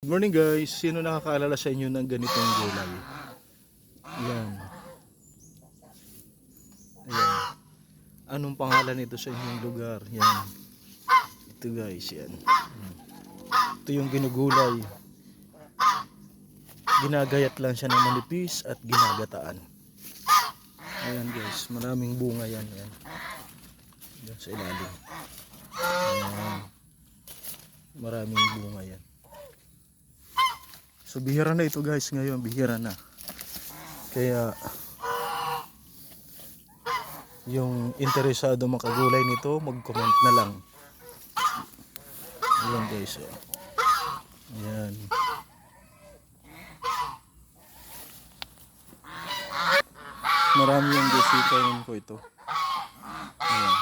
Good morning guys. Sino nakakaalala sa inyo ng ganitong gulay? Yan. Ayan. Anong pangalan nito sa inyong lugar? Yan. Ito guys, yan. Ito yung ginugulay. Ginagayat lang siya ng manipis at ginagataan. Ayan guys, maraming bunga yan. yan. Yan sa ilalim. Ayan. Maraming bunga yan. So bihira na ito guys ngayon, bihira na. Kaya yung interesado makagulay nito, mag-comment na lang. Ayan guys. Oh. Ayan. Marami yung desitayin ko ito. Ayan.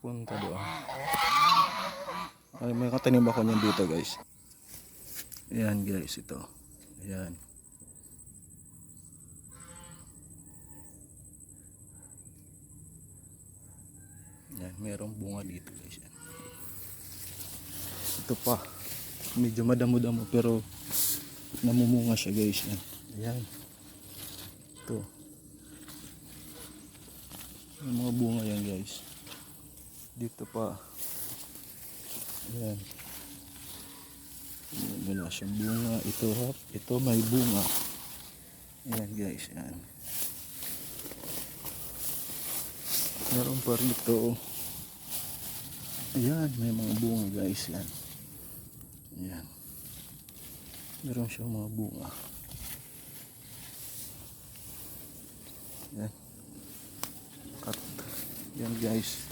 Punta doon. Ay, may katanim ako niyan dito guys. Ayan guys, ito. Ayan. Ayan, merong bunga dito guys. Ayan. Ito pa. Medyo madamo-damo pero namumunga siya guys. Ayan. Ayan. Ito. Yung mga bunga yan guys. Dito pa. Ayan. Wala siyang bunga. Ito, hap. ito may bunga. Ayan guys, yan. Meron pa rin ito. Ayan, may mga bunga guys, yan. Ayan. Meron siyang mga bunga. Yan. Cut. Yan guys.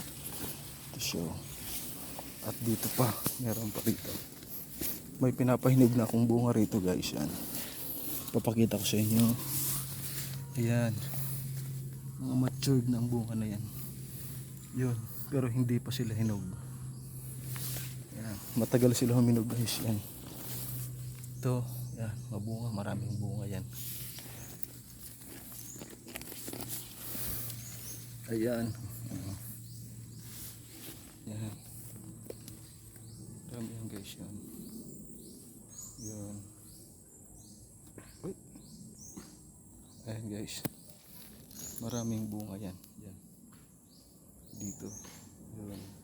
Ito siya. oh. At dito pa, meron pa rito. May pinapahinog na akong bunga rito guys. Yan. Papakita ko sa inyo. Ayan. Mga matured na ang bunga na yan. Yun. Pero hindi pa sila hinog. Yan. Matagal sila huminog guys. Yan. Ito. Yan. Mga bunga. Maraming bunga yan. Ayan. Yan. Dami yan guys yan. Yun. Uy. Ayan guys. Maraming bunga yan. Yan. Dito. Yun.